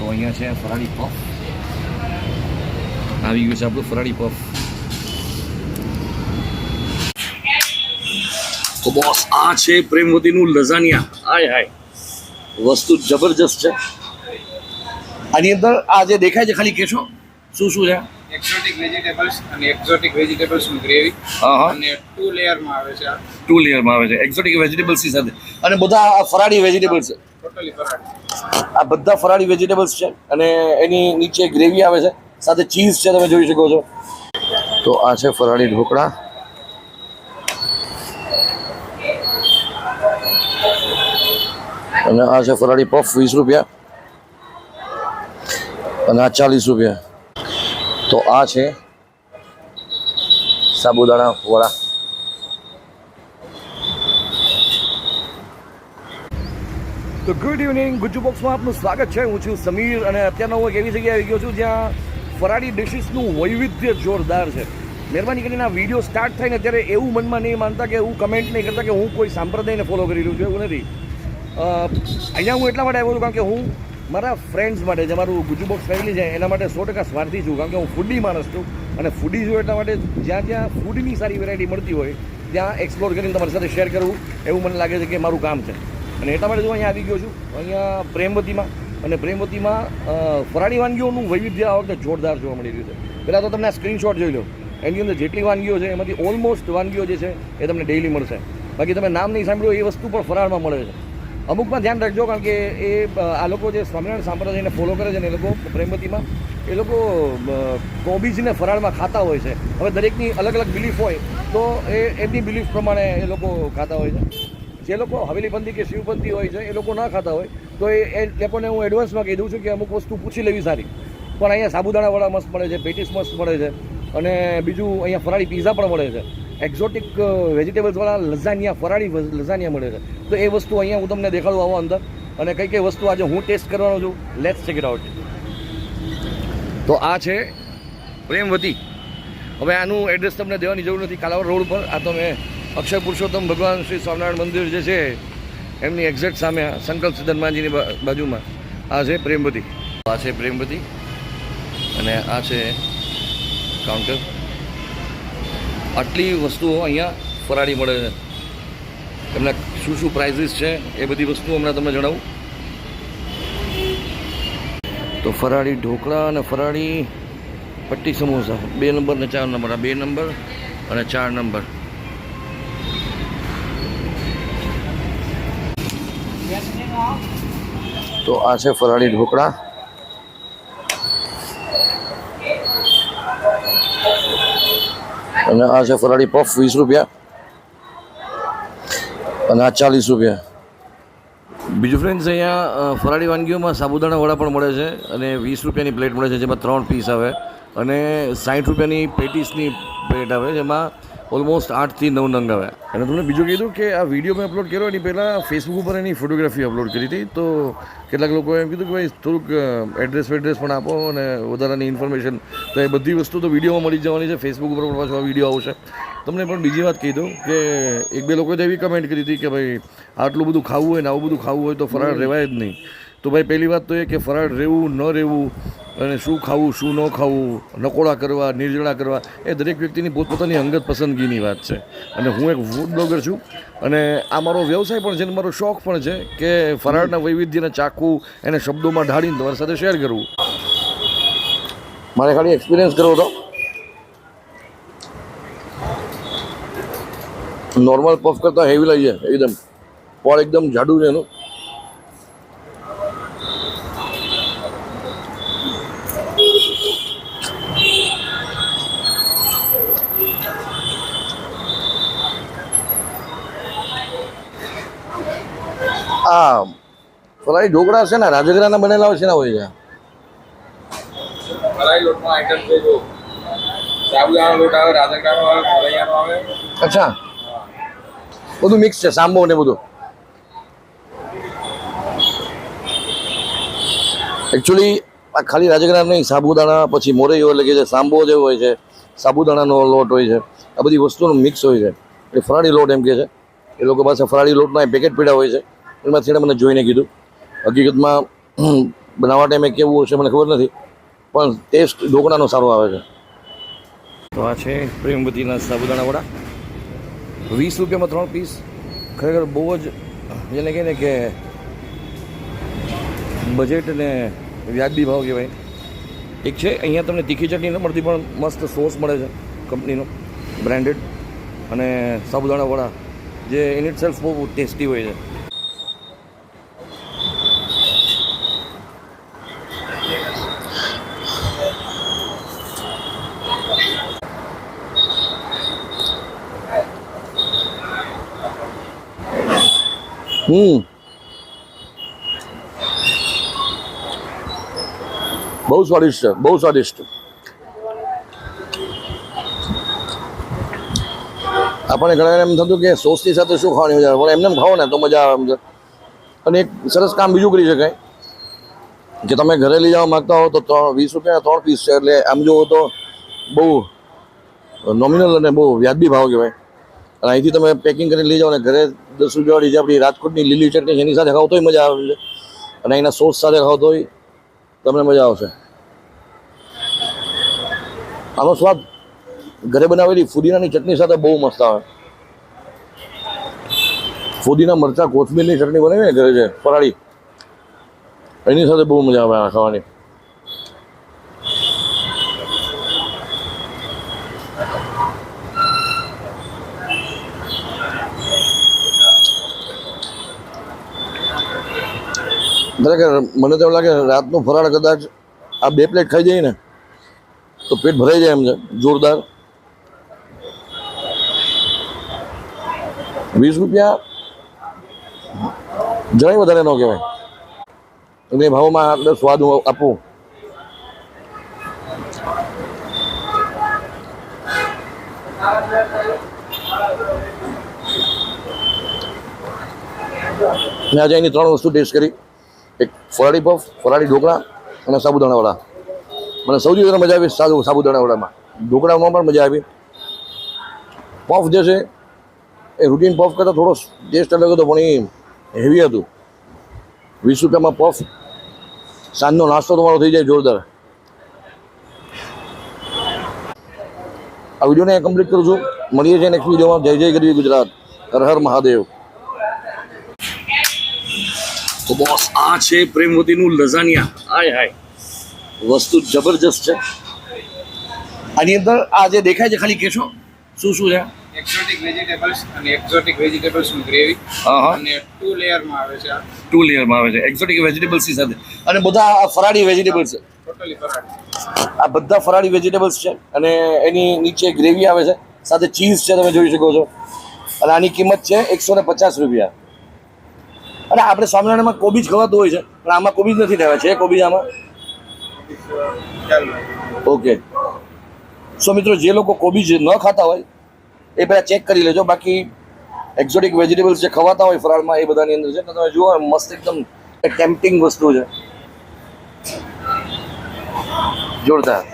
તો અહીંયા છે ફરાળી પફ આવી ગયું છે આપણું ફરાળી પફ તો બોસ આ છે પ્રેમવતીનું લઝાનિયા. હાય હાય. વસ્તુ જબરજસ્ત છે. આની અંદર આ જે દેખાય છે ખાલી કેશો? શું શું છે? એક્ઝોટિક વેજીટેબલ્સ અને એક્ઝોટિક વેજીટેબલ્સની ગ્રેવી અને ટુ લેયરમાં આવે છે આ. ટુ લેયરમાં આવે છે. એક્ઝોટિક વેજીટેબલ્સની સાથે. અને બધા આ ફરાળી વેજીટેબલ્સ છે. આ બધા ફરાળી વેજીટેબલ્સ છે અને એની નીચે ગ્રેવી આવે છે, સાથે ચીઝ છે તમે જોઈ શકો છો. તો આ છે ફરાળી ઢોકળા. અને આ છે ફરાળી પફ વીસ રૂપિયા. અને આ ચાલીસ રૂપિયા. તો આ છે સાબુદાણા વડા. તો ગુડ ઇવનિંગ ગુજ્જુ બોક્સમાં આપનું સ્વાગત છે. હું છું સમીર અને અત્યારનો હું એક એવી જગ્યાએ આવી ગયો છું જ્યાં ફરાળી ડિશિસનું વૈવિધ્ય જોરદાર છે. મહેરબાની કરીને આ વીડિયો સ્ટાર્ટ થાય ને ત્યારે એવું મનમાં નહીં માનતા કે હું કમેન્ટ નહીં કરતા કે હું કોઈ સાંપ્રદાયને ફોલો કરી રહ્યું છું, એવું નથી. અહીંયા હું એટલા માટે આવ્યો છું કારણ કે હું મારા ફ્રેન્ડ્સ માટે જે મારું ગુજુ બોક્સ ફેમિલી છે, એના માટે સો ટકા સ્વાર્થી છું કારણ કે હું ફૂડી માણસ છું અને ફૂડી છું એટલા માટે જ્યાં જ્યાં ફૂડની સારી વેરાયટી મળતી હોય, ત્યાં એક્સપ્લોર કરીને તમારી સાથે શેર કરવું એવું મને લાગે છે કે મારું કામ છે. અને એટલા માટે જો અહીંયા આવી ગયો છું, અહીંયા પ્રેમવતીમાં અને પ્રેમવતીમાં ફરાળી વાનગીઓનું વૈવિધ્ય આ વખતે જોરદાર જોવા મળી રહ્યું છે. પહેલાં તો તમને સ્ક્રીનશોટ જોઈ લો. એની અંદર જેટલી વાનગીઓ છે, એમાંથી ઓલમોસ્ટ વાનગીઓ જે છે, એ તમને ડેઈલી મળશે. બાકી તમે નામ નહીં સાંભળ્યું એ વસ્તુ પણ ફરાળમાં મળે છે. અમુકમાં ધ્યાન રાખજો, કારણ કે એ આ લોકો જે સ્વામિનારાયણ સંપ્રદાયને ફોલો કરે છે ને એ લોકો પ્રેમવતીમાં, એ લોકો કોબીજને ફરાળમાં ખાતા હોય છે. હવે દરેકની અલગ અલગ બિલીફ હોય, તો એ, એમની બિલીફ પ્રમાણે એ લોકો ખાતા હોય છે. જે લોકો હવેલીપંથી કે શિવપંથી હોય છે, એ લોકો ના ખાતા હોય, તો એ લોકોને હું એડવાન્સમાં કહી દઉં છું કે અમુક વસ્તુ પૂછી લેવી સારી. પણ અહીંયા સાબુદાણાવાળા મસ્ત મળે છે પેટીસ મસ્ત મળે છે, અને બીજું અહીંયા ફરાળી પીઝા પણ મળે છે. એક્ઝોટિક વેજીટેબલ્સવાળા લઝાનિયા, ફરાળી લઝાનિયા મળે છે. તો એ વસ્તુ અહીંયા હું તમને દેખાડું આવો અંદર, અને કઈ કઈ વસ્તુ આજે હું ટેસ્ટ કરવાનો છું લેટ્સ ચેક ઇટ આઉટ તો આ છે પ્રેમવતી. હવે આનું એડ્રેસ તમને દેવાની જરૂર નથી. કાલાવડ રોડ પર આ તો મેં અક્ષય પુરુષોત્તમ ભગવાન શ્રી સ્વામિનારાયણ મંદિર જે છે, એમની એક્ઝેક્ટ સામે સંકલ્પ સિદ્ધનમાનજીની બા- બાજુમાં. આ છે પ્રેમવતી. આ છે પ્રેમવતી અને આ છે કાઉન્ટર આટલી વસ્તુઓ અહીંયા ફરાળી મળે છે. એમના શું શું પ્રાઇઝિસ છે, એ બધી વસ્તુઓ હમણાં તમને જણાવું. તો ફરાળી ઢોકળા અને ફરાળી પટ્ટી સમોસા. બે નંબર ને ચાર નંબર. આ બે નંબર અને ચાર નંબર. તો આ છે ફરાળી ઢોકળા. અને આ છે ફરાળી પફ વીસ રૂપિયા. અને આ ચાલીસ રૂપિયા. બીજું ફ્રેન્ડ્સ અહીંયા ફરાળી વાનગીઓમાં સાબુદાણા વડા પણ મળે છે અને વીસ રૂપિયાની પ્લેટ મળે છે જેમાં ત્રણ પીસ આવે. અને સાઠ રૂપિયાની પેટીસની પ્લેટ આવે જેમાં ઓલમોસ્ટ આઠથી નવ નંગ આવ્યા અને તમને બીજું કીધું કે આ વીડિયો મેં અપલોડ કર્યો એની પહેલાં ફેસબુક ઉપર એની ફોટોગ્રાફી અપલોડ કરી હતી. તો કેટલાક લોકોએ એમ કીધું કે ભાઈ થોડુંક એડ્રેસ વેડ્રેસ પણ આપો અને વધારાની ઇન્ફોર્મેશન તો એ બધી વસ્તુ તો વિડીયોમાં મળી જવાની છે. ફેસબુક ઉપર પણ પાછો વીડિયો આવશે. તમને પણ બીજી વાત કહી દઉં કે એક બે લોકોએ તો એવી કમેન્ટ કરી હતી કે ભાઈ આટલું બધું ખાવું હોય ને આવું બધું ખાવું હોય તો ફરાળ રહેવાય જ નહીં. તો ભાઈ, પહેલી વાત તો એ કે ફરાળ રહેવું, ન રહેવું, અને શું ખાવું, શું ન ખાવું નકોડા કરવા, નિર્જળા કરવા, એ દરેક વ્યક્તિની પોતપોતાની અંગત પસંદગીની વાત છે. અને હું એક ફૂડ બ્લોગર છું, અને આ મારો વ્યવસાય પણ છે અને મારો શોખ પણ છે કે ફરાળના વૈવિધ્યને ચાખવું, એને શબ્દોમાં ઢાળીને તમારી સાથે શેર કરવું. મારે ખાલી એક્સપિરિયન્સ કરવો હતો. નોર્મલ પફ કરતાં હેવી લાગી છે એકદમ. પણ એકદમ જાડું છે એનું. આ ફરાળી ઢોકળા છે ને રાજગરાના બનેલા હોય છે ને હોય છે. અચ્છા. બધું મિક્સ છે સાંબો ને બધું. એકચ્યુઅલી આ ખાલી રાજગરા નહીં સાબુદાણા પછી મોરૈયો એટલે કે જે સાંબો જે હોય છે સાબુદાણાનો લોટ હોય છે આ બધી વસ્તુનો મિક્સ હોય છે. એટલે ફરાળી લોટ એમ કે છે. એ લોકો પાસે ફરાળી લોટના પેકેટ પીડા હોય છે. એમાંથી એણે મને જોઈને કીધું. હકીકતમાં બનાવવા ટાઈમે કેવું હશે મને ખબર નથી, પણ ટેસ્ટ ઢોકળાનો સારો આવે છે. તો આ છે પ્રેમવતીના સાબુદાણા વડા. વીસ રૂપિયામાં ત્રણ પીસ. ખરેખર બહુ જ, જેને કહે ને કે બજેટ ને વ્યાજબી ભાવ કહેવાય. એક છે, અહીંયા તમને તીખી ચટણી ન મળતી, પણ મસ્ત સોસ મળે છે કંપનીનો બ્રાન્ડેડ અને સાબુદાણા વડા, જે ઇન ઇટ સેલ્ફ બહુ ટેસ્ટી હોય છે. હમ. બહુ સ્વાદિષ્ટ છે, બહુ સ્વાદિષ્ટ. આપણને ઘણા એમ થતું કે સોસની સાથે શું ખાવાની મજા આવે? પણ એમને એમ ખાઓ ને તો મજા આવે એમ છે. અને એક સરસ કામ બીજું કરી શકાય. કે તમે ઘરે લઈ જવા માંગતા હો તો ત્રણ, વીસ રૂપિયાના ત્રણ પીસ છે, એટલે આમ જુઓ તો બહુ નોમિનલ અને બહુ વ્યાજબી ભાવ કહેવાય. અને અહીંથી તમે પેકિંગ કરીને લઈ જાઓ ને ઘરે દસ રૂપિયાવાળી જે આપણી રાજકોટની લીલી ચટણી એની સાથે ખાવ તોય મજા આવે છે. અને અહીંના સોસ સાથે ખાવ તોય તમને મજા આવશે. આનો સ્વાદ ઘરે બનાવેલી ફુદીનાની ચટણી સાથે બહુ મસ્ત આવે. ફુદીના મરચા, કોથમીરની ચટણી બનાવી ને ઘરે છે ફરાળી, એની સાથે બહુ મજા આવે આ ખરેખર મને તો એવું લાગે રાતનું ફરાળ કદાચ આ બે પ્લેટ ખાઈ જઈએ ને, તો પેટ ભરાઈ જાય એમ છે, જોરદાર. વીસ રૂપિયા? જરાય વધારે ન કહેવાય. અને ભાવમાં આટલો સ્વાદ હું આપું. મેં આજે એની ત્રણ વસ્તુ ટેસ્ટ કરી. એક ફરાળી પફ ફરાળી ઢોકળા અને સાબુદાણાવાળા મને સૌથી વધારે મજા આવી સાદુ સાબુદાણા વડામાં ઢોકળામાં પણ મજા આવી. પફ જે છે, એ રૂટીન પફ કરતાં થોડો ટેસ્ટ અલગ હતો, પણ એ હેવી હતું. વીસ રૂપિયામાં પફ સાંજનો નાસ્તો તમારો થઈ જાય જોરદાર. આ વિડીયોને કમ્પ્લીટ કરું છું. મળીએ છીએ નેક્સ્ટ વિડીયોમાં. જય જય ગરવી ગુજરાત. હર હર મહાદેવ તો બોસ આ છે પ્રેમવતીનું લઝાનિયા. હાય હાય. વસ્તુ જબરજસ્ત છે. આની અંદર આ જે દેખાય છે ખાલી કેશો શું શું છે? એક્ઝોટિક વેજીટેબલ્સ અને એક્ઝોટિક વેજીટેબલ્સનું ગ્રેવી હા હા. અને ટુ લેયરમાં આવે છે આ. ટુ લેયરમાં આવે છે. એક્ઝોટિક વેજીટેબલ્સની સાથે. અને બધા આ ફરાળી વેજીટેબલ્સ છે. ટોટલી ફરાળી. આ બધા ફરાળી વેજીટેબલ્સ છે અને એની નીચે ગ્રેવી આવે છે. સાથે ચીઝ છે તમે જોઈ શકો છો. અને આની કિંમત છે એકસો ને પચાસ રૂપિયા. અને આપણે સ્વામિનારાયણમાં કોબીજ ખવાતું હોય છે, પણ આમાં કોબીજ નથી થવા છે કોબીજ આમાં? ઓકે સો મિત્રો, જે લોકો કોબીજ ન ખાતા હોય, એ પહેલાં ચેક કરી લેજો. બાકી એક્ઝોટિક વેજીટેબલ્સ જે ખવાતા હોય ફરાળમાં, એ બધાની અંદર છે. તમે જુઓ, મસ્ત એકદમ ટેમ્પટિંગ વસ્તુ છે. જોરદાર.